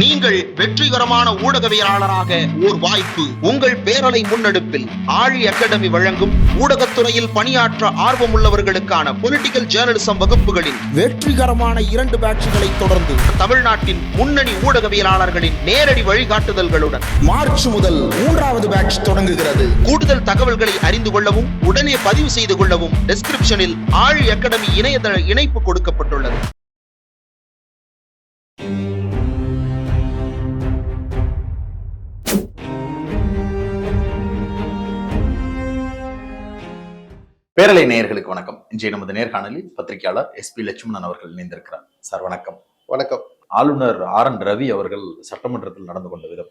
நீங்கள் வெற்றிகரமான ஊடகவியலாளராக ஓர் வாய்ப்பு. உங்கள் பேரலை முன்னெடுப்பில் ஆழி அகாடமி வழங்கும் ஊடகத்துறையில் பணியாற்ற ஆர்வமுள்ளவர்களுக்கான பொலிட்டிக்கல் ஜேர்னலிசம் வகுப்புகளின் வெற்றிகரமான இரண்டு பேட்சுகளை தொடர்ந்து தமிழ்நாட்டின் முன்னணி ஊடகவியலாளர்களின் நேரடி வழிகாட்டுதல்களுடன் மார்ச் முதல் மூன்றாவது பேட்ச் தொடங்குகிறது. கூடுதல் தகவல்களை அறிந்து கொள்ளவும் உடனே பதிவு செய்து கொள்ளவும் டிஸ்கிரிப்ஷனில் ஆழி அகாடமி இணையதள இணைப்பு கொடுக்கப்பட்டுள்ளது. பேரலை நேயர்களுக்கு வணக்கம். இன்றைய நமது நேர்காணலில் பத்திரிகையாளர் எஸ் பி லட்சுமணன் அவர்கள் இணைந்திருக்கிறார். சார் வணக்கம். வணக்கம். ஆளுநர் ஆர் என் ரவி அவர்கள் சட்டமன்றத்தில் நடந்து கொண்ட விதம்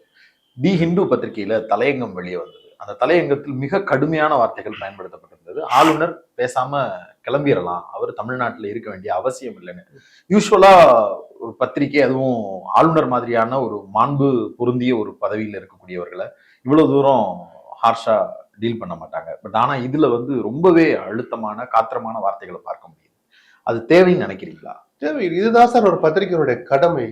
தி ஹிந்து பத்திரிகையில தலையங்கம் வெளியே வந்தது. அந்த தலையங்கத்தில் மிக கடுமையான வார்த்தைகள் பயன்படுத்தப்பட்டிருந்தது. ஆளுநர் பேசாம கிளம்பிடலாம் அவர் தமிழ்நாட்டில் இருக்க வேண்டிய அவசியம் இல்லைன்னு. யூஸ்வலா ஒரு பத்திரிகை அதுவும் ஆளுநர் மாதிரியான ஒரு மாண்பு பொருந்திய ஒரு பதவியில் இருக்கக்கூடியவர்களை இவ்வளவு தூரம் ஹார்ஷா டீல் பண்ண மாட்டாங்க. பட் ஆனா இதுல வந்து ரொம்பவே அழுத்தமான காத்திரமான வார்த்தைகளை பார்க்க முடியுது. அது தேவைன்னு நினைக்கிறீங்களா? தேவை. இதுதான் சார் ஒரு பத்திரிகையினுடைய கடமை.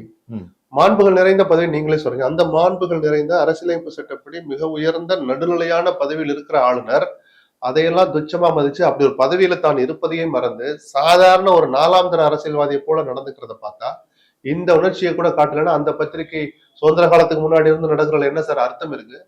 மாண்புகள் நிறைந்த பதவி நீங்களே சொல்றீங்க அந்த மாண்புகள் நிறைந்த அரசியலமைப்பு சட்டப்படி மிக உயர்ந்த நடுநிலையான பதவியில் இருக்கிற ஆளுநர் அதையெல்லாம் துச்சமா மதிச்சு அப்படி ஒரு பதவியில தான் இருப்பதையே மறந்து சாதாரண ஒரு நாலாம் தர அரசியல்வாதியை போல நடந்துக்கிறத பார்த்தா இந்த உணர்ச்சியை கூட காட்டலைன்னா அந்த பத்திரிகை சுதந்திர காலத்துக்கு முன்னாடி இருந்து நடக்கிறதுல என்ன சார் அர்த்தம் இருக்கு?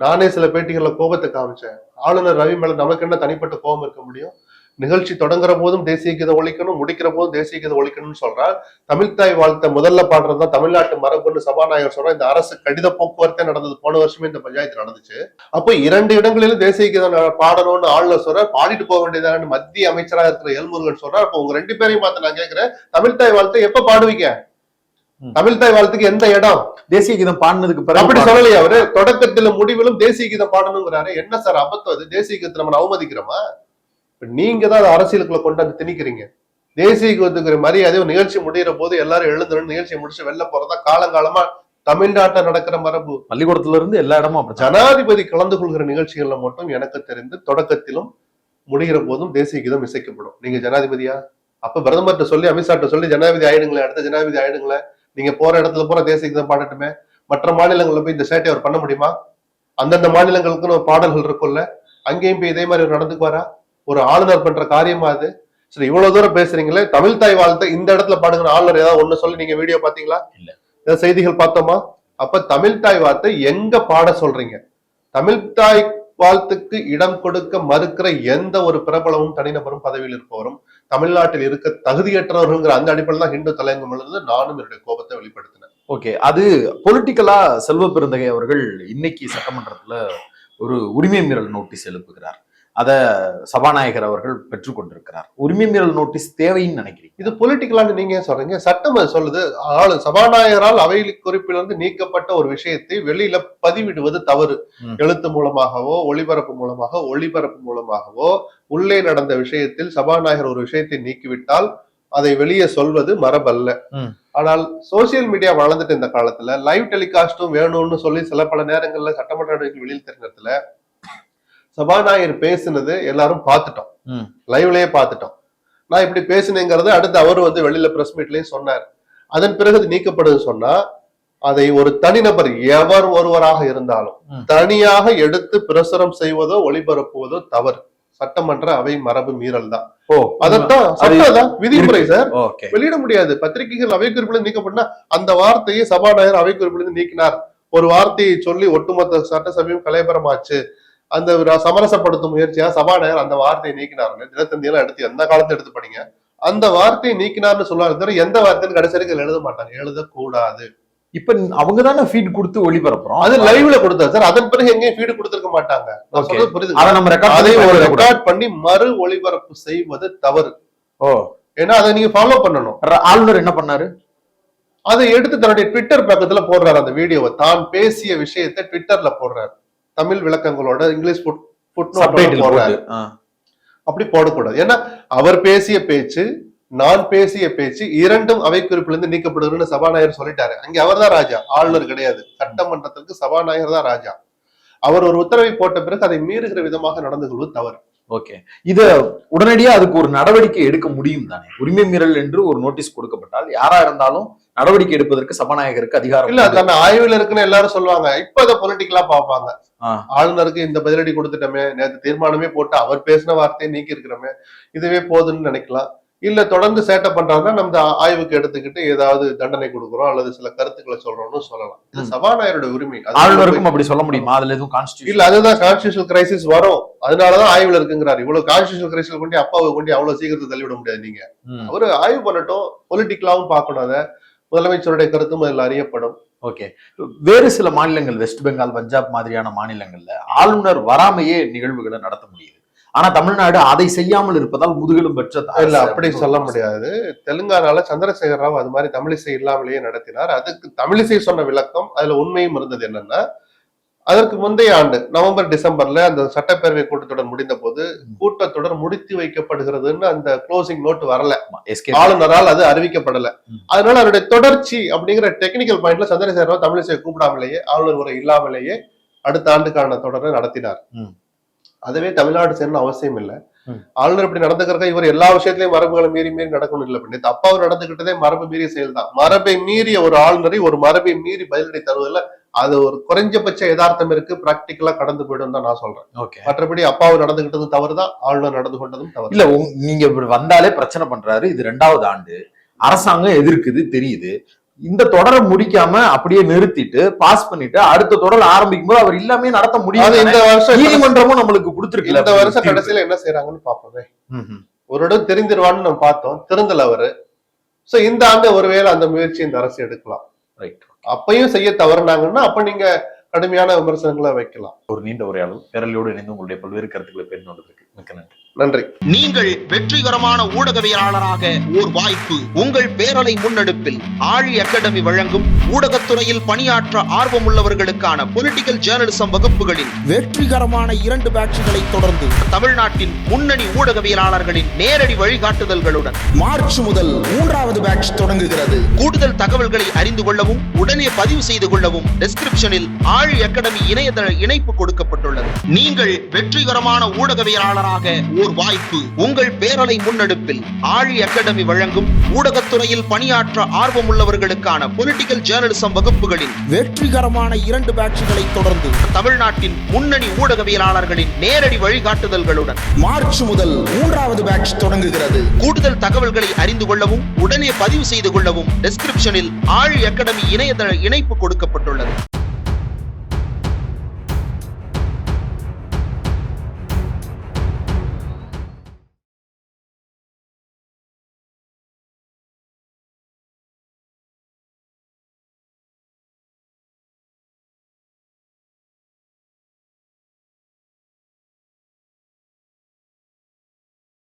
நானே சில பேட்டிகள்ல கோபத்தை காமிச்சேன். ஆளுநர் ரவி மேல நமக்கு என்ன தனிப்பட்ட கோபம் இருக்க முடியும்? நிகழ்ச்சி தொடங்குற போதும் தேசிய கீதம் ஒழிக்கணும் முடிக்கிற போதும் தேசிய கீதம் ஒழிக்கணும்னு சொல்றார். தமிழ்தாய் வாழ்த்த முதல்ல பாடுறதுதான் தமிழ்நாட்டு மரபுன்னு சபாநாயகர் சொல்றா இந்த அரசு கடித போக்குவரத்தே நடந்தது. போன வருஷமே இந்த பஞ்சாயத்து நடந்துச்சு. அப்போ இரண்டு இடங்களிலும் தேசிய கீதம் பாடணும்னு ஆளுநர் சொல்றார். பாடிட்டு போக வேண்டியதான்னு மத்திய அமைச்சராக இருக்கிற எல்முருகன் சொல்றார். அப்போ உங்க ரெண்டு பேரையும் பார்த்து நான் கேட்கிறேன் தமிழ்தாய் வாழ்த்தை எப்ப பாடுவீங்க? ம். தமிழ்தாய் வாழ்த்துக்கு எந்த இடம்? தேசிய கீதம் பாடினதுக்கு பிறகு அப்படி சொல்லலையா அவரு. தொடக்கத்திலும் முடிவிலும் தேசிய கீதம் பாடணுங்கிறாரு. என்ன சார் அபத்தம் அது தேசிய கீதத்தை நம்ம அவமதிக்கிறோமா? நீங்க தான் அதை அரசியலுக்குள்ள கொண்டு வந்து திணிக்கிறீங்க. தேசிய கீதத்துக்கு மரியாதை ஒரு நிகழ்ச்சி முடியிற போது எல்லாரும் எழுந்துரும் நிகழ்ச்சியை முடிச்சு வெளில போறதா காலங்காலமா தமிழ்நாட்டுல நடக்கிற மரபு. பள்ளிக்கூடத்துல இருந்து எல்லா இடமும் அப்படி ஜனாதிபதி கலந்து கொள்கிற நிகழ்ச்சிகள்ல மட்டும் எனக்கு தெரிந்து தொடக்கத்திலும் முடிகிற போதும் தேசிய கீதம் இசைக்கப்படும். நீங்க ஜனாதிபதியா? அப்ப பிரதமர்கிட்ட சொல்லி அமித்ஷாட்ட சொல்லி ஜனாதிபதி ஆயிடுங்களேன் அடுத்த ஜனாதிபதி ஆயிடுங்களேன் நீங்க போற இடத்துல பூரா தேசிய கீதம் பாடட்டுமே. மற்ற மாநிலங்கள்ல போய் இந்த சேட்டை அவர் பண்ண முடியுமா? அந்தந்த மாநிலங்களுக்குன்னு ஒரு பாடல்கள் இருக்கும்ல அங்கேயும் போய் இதே மாதிரி நடந்துக்குவாரா? ஒரு ஆளுநர் பண்ற காரியமா அது? சரி இவ்வளவு தூரம் பேசுறீங்களே. தமிழ் தாய் வாழ்த்தை இந்த இடத்துல பாடுங்கிற ஆளுநர் ஏதாவது ஒண்ணு சொல்லி நீங்க வீடியோ பாத்தீங்களா இல்ல. ஏதாவது செய்திகள் பார்த்தோமா? அப்ப தமிழ் தாய் வார்த்தை எங்க பாட சொல்றீங்க? தமிழ் தாய் வாழ்த்துக்கு இடம் கொடுக்க மறுக்கிற எந்த ஒரு பிரபலமும் தனிநபரும் பதவியில் இருப்பவரும் தமிழ்நாட்டில் இருக்க தகுதியற்றவர்கள்ங்கிற அந்த அடிப்படையில் தான் ஹிந்து தலையங்கம் இருந்து நானும் என்னுடைய கோபத்தை வெளிப்படுத்தினேன். ஓகே. அது பொலிட்டிக்கலா செல்வ பெருந்தகை அவர்கள் இன்னைக்கு சட்டமன்றத்துல ஒரு உரிமை மீறல் நோட்டீஸ் எழுப்புகிறார். அத சபாநாயகர் அவர்கள் பெற்றுக்கொண்டிருக்கிறார் உரிமை மீறல் நோட்டீஸ் தேவைன்னு நினைக்கிறீங்க. இது பொலிட்டிக்கலான்னு நீங்க சொல்றீங்க? சட்டம் அது சொல்லுது. ஆளு சபாநாயகரால் அவை குறிப்பிலிருந்து நீக்கப்பட்ட ஒரு விஷயத்தை வெளியில பதிவிடுவது தவறு. எழுத்து மூலமாகவோ ஒளிபரப்பு மூலமாக ஒளிபரப்பு மூலமாகவோ உள்ளே நடந்த விஷயத்தில் சபாநாயகர் ஒரு விஷயத்தை நீக்கிவிட்டால் அதை வெளியே சொல்வது மரபல்ல. ஆனால் சோசியல் மீடியா வளர்ந்துட்டு இந்த காலத்துல லைவ் டெலிகாஸ்டும் வேணும்னு சொல்லி சில பல நேரங்கள்ல சட்டமன்ற நடவடிக்கை வெளியில் தெரிஞ்சதுல சபாநாயகர் பேசுனது எல்லாரும் பார்த்துட்டோம். லைவ்லயே பார்த்துட்டோம். நான் இப்படி பேசினேங்கிறது அடுத்து அவர் வந்து வெளியில பிரஸ் மீட்லயும் சொன்னார். அதன் பிறகு அது நீக்கப்படுது சொன்னா அதை ஒரு தனிநபர் எவர் ஒருவராக இருந்தாலும். தனியாக எடுத்து பிரசுரம் செய்வதோ ஒளிபரப்புவதோ தவறு. சட்டமன்ற அவை மரபு மீறல் தான். ஓ அதத்தான் அது சட்டம் விதிமுறை சார். வெளியிட முடியாது. பத்திரிகைகள் அவை குறிப்பிலிருந்து நீக்கப்பட்டா அந்த வார்த்தையை சபாநாயகர் அவை குறிப்பிலிருந்து நீக்கினார். ஒரு வார்த்தையை சொல்லி ஒட்டுமொத்த சட்டசபையும் கலைபரமாச்சு. அந்த சமரசப்படுத்தும் முயற்சியா சபாநாயகர் அந்த வார்த்தையை நீக்கினாருங்க தினத்தந்தியெல்லாம் எடுத்து எந்த காலத்தை எடுத்து படிங்க? அந்த வார்த்தையை நீக்கினார்னு சொல்லுவாங்க தவிர எந்த வார்த்தைன்னு கடைசி வரைக்கும் எழுத மாட்டாங்க எழுதக்கூடாது. இப்ப அவங்க தானே ஃபீட் கொடுத்து ஒளிபரப்புறோம்? அது லைவ்ல கொடுத்தாரு. சார் அதன் பிறகு எங்கேயும் ஃபீடு கொடுத்திருக்க மாட்டாங்க. புரியுது. அதை நம்ம ரெக்கார்ட் ரெக்கார்ட் பண்ணி மறு ஒளிபரப்பு செய்வது தவறு. ஓ. ஏன்னா அதை நீங்க ஃபாலோ பண்ணணும். ஆளுநர் என்ன பண்ணாரு? அதை எடுத்து தன்னுடைய ட்விட்டர் பக்கத்துல போடுறாரு அந்த வீடியோவை. தான் பேசிய விஷயத்தை ட்விட்டர்ல போடுறாரு. தமிழ் விளக்கங்களோட இங்கிலீஷ். அப்படி போடக்கூடாது. ஏன்னா அவர் பேசிய பேச்சு நான் பேசிய பேச்சு இரண்டும் அவை குறிப்பிலிருந்து நீக்கப்படுதுன்னு சபாநாயகர் சொல்லிட்டாரு. அங்க அவர்தான் ராஜா ஆளுநர் கிடையாது. சட்டமன்றத்திற்கு சபாநாயகர் தான் ராஜா. அவர் ஒரு உத்தரவை போட்ட பிறகு அதை மீறுகிற விதமாக நடந்து கொள்வது தவறு. ஓகே. இத உடனடியா அதுக்கு ஒரு நடவடிக்கை எடுக்க முடியும் தானே? உரிமை மீறல் என்று ஒரு நோட்டீஸ் கொடுக்கப்பட்டால் யாரா இருந்தாலும் நடவடிக்கை எடுப்பதற்கு சபாநாயகருக்கு அதிகாரம் இல்ல. தன்னை ஆய்வுல இருக்குன்னு எல்லாரும் சொல்லுவாங்க. இப்ப அதை பொலிட்டிக்கலா பாப்பாங்க. ஆளுநருக்கு இந்த பதிலடி கொடுத்துட்டோமே நேத்து தீர்மானமே போட்டு அவர் பேசின வார்த்தையை நீக்கி இருக்கிறோமே இதுவே போதுன்னு நினைக்கலாம். இல்ல தொடர்ந்து சேட்டை பண்றாங்கன்னா நம்ம ஆய்வுக்கு எடுத்துக்கிட்டு ஏதாவது தண்டனை கொடுக்குறோம் அல்லது சில கருத்துக்களை சொல்றோம்னு சொல்லலாம். இது. சபாநாயகரோட உரிமை. ஆளுநருக்கும் அப்படி சொல்ல முடியுமா? அதுல எதுவும் கான்ஸ்டியூஷன் இல்ல அதுதான் கான்ஸ்டியூஷனல் கிரைசிஸ் வரும். அதனாலதான் ஆய்வுல இருக்குங்கிறாரு. இவ்வளவு கான்ஸ்டியூஷனல் கிரைசிஸ் கொண்டு அப்பாவை கொண்டு அவ்வளவு சீக்கிரத்தை தள்ளிவிட முடியாது நீங்க. அவரு ஆய்வு பண்ணட்டும் பொலிட்டிக்கலாவும் பார்க்கணும் அதை. முதலமைச்சருடைய கருத்தும் அதில் அறியப்படும். ஓகே. வேறு சில மாநிலங்கள் வெஸ்ட் பெங்கால் பஞ்சாப் மாதிரியான மாநிலங்கள்ல ஆளுநர் வராமையே நிகழ்வுகளை நடத்த முடியுது. ஆனா தமிழ்நாடு அதை செய்யாமல் இருப்பதால் முதுகெலும் பெற்ற இல்ல அப்படி சொல்ல முடியாது. தெலுங்கானால சந்திரசேகர ராவ் அது மாதிரி தமிழிசை இல்லாமலேயே நடத்தினார். அதுக்கு தமிழிசை சொன்ன விளக்கம் அதுல உண்மையும் இருந்தது என்னன்னா அதற்கு முந்தைய ஆண்டு நவம்பர் டிசம்பர்ல அந்த சட்டப்பேரவை கூட்டத்தொடர் முடிந்த போது கூட்டத்தொடர் முடித்து வைக்கப்படுகிறதுன்னு அந்த க்ளோசிங் நோட் வரல ஆளுநரால் அது அறிவிக்கப்படல. அதனால அவருடைய தொடர்ச்சி அப்படிங்கிற டெக்னிக்கல் பாயிண்ட்ல சந்திரசேகர ராவ் தமிழிசையை கூப்பிடாமலேயே ஆளுநர் உரை இல்லாமலேயே அடுத்த ஆண்டுக்கான தொடரை நடத்தினார். அதுவே தமிழ்நாடு சேரணும் அவசியம் இல்ல. ஆளுநர் இப்படி நடந்துக்கிறக்க இவர் எல்லா விஷயத்திலயும் மரபுகளை மீறி மீறி நடக்கணும் இல்ல பண்ணி அப்பா அவர் நடந்துகிட்டதே மரபு மீறிய செயல் தான் மரபை மீறிய ஒரு ஆளுநரை ஒரு மரபை மீறி பதிலடி தருவதில்ல. அது ஒரு குறைஞ்சபட்ச யதார்த்தம் இருக்கு. பிராக்டிக்கலா கடந்து போயிடும் தான் நான் சொல்றேன். ஓகே. மற்றபடி அப்பாவு நடந்துகிட்டதும் தவறுதான் ஆளுநர் நடந்து கொண்டதும் தவறு. இல்ல நீங்க இப்படி வந்தாலே பிரச்சனை பண்றாரு. இது ரெண்டாவது ஆண்டு. அரசாங்கம் எதிர்க்குது தெரியுது. இந்த தொடரை முடிக்காம அப்படியே நிறுத்திட்டு பாஸ் பண்ணிட்டு அடுத்த தொடர் ஆரம்பிக்கும் போது அவர் இல்லாமே நடத்த அது முடியும் இந்த வருஷம் நீதிமன்றமும் நம்மளுக்கு கொடுத்துருக்கு இந்த வருஷம் கடைசியில என்ன செய்யறாங்கன்னு பாப்போமே ஒரு இடம் தெரிஞ்சிருவான்னு நம்ம பார்த்தோம். திருந்தல அவரு. சோ இந்த ஆண்டு ஒருவேளை அந்த முயற்சி இந்த அரசு எடுக்கலாம். ரைட் அப்பையும் செய்ய தவறுனாங்கன்னா அப்ப நீங்க கடுமையான விமர்சனங்களை வைக்கலாம். ஒரு நீண்ட உரையாடல். பேரலையோடு இணைந்து உங்களுடைய பல்வேறு கருத்துக்களை பெண் வந்ததற்கு மிக்க நன்றி. நன்றி. நீங்கள் வெற்றிகரமான ஊடகவியலாளராக ஓர் வாய்ப்பு உங்கள் பேரலை முன்னெடுப்பில் ஆழி அகாடமி வழங்கும் ஊடகத்துறையில் பணியாற்ற ஆர்வமுள்ளவர்களுக்கான பொலிட்டிக்கல் ஜேர்னலிசம் வகுப்புகளின் வெற்றிகரமான இரண்டு பேட்சுகளை தொடர்ந்து தமிழ்நாட்டின் முன்னணி ஊடகவியலாளர்களின் நேரடி வழிகாட்டுதல்களுடன் மார்ச் முதல் மூன்றாவது பேட்ச் தொடங்குகிறது. கூடுதல் தகவல்களை அறிந்து கொள்ளவும் உடனே பதிவு செய்து கொள்ளவும் டெஸ்கிரிப்ஷனில் ஆழி அகாடமி இணையதள இணைப்பு கொடுக்கப்பட்டுள்ளது. நீங்கள் வெற்றிகரமான ஊடகவியலாளராக ஓர் வாய்ப்பு உங்கள் பேரலை முன்னெடுப்பில் ஆழி அகாடமி வழங்கும் ஊடகத்துறையில் பணியாற்ற ஆர்வமுள்ளவர்களுக்கான பொலிட்டிக்கல் ஜேர்னலிசம் வகுப்புகளின் வெற்றிகரமான இரண்டு பேட்சுகளை தொடர்ந்து தமிழ்நாட்டின் முன்னணி ஊடகவியலாளர்களின் நேரடி வழிகாட்டுதல்களுடன் மார்ச் முதல் மூன்றாவது பேட்ச் தொடங்குகிறது. கூடுதல் தகவல்களை அறிந்து கொள்ளவும் உடனே பதிவு செய்து கொள்ளவும் டெஸ்கிரிப்ஷனில் ஆழி அகாடமி இணையதள இணைப்பு கொடுக்கப்பட்டுள்ளது.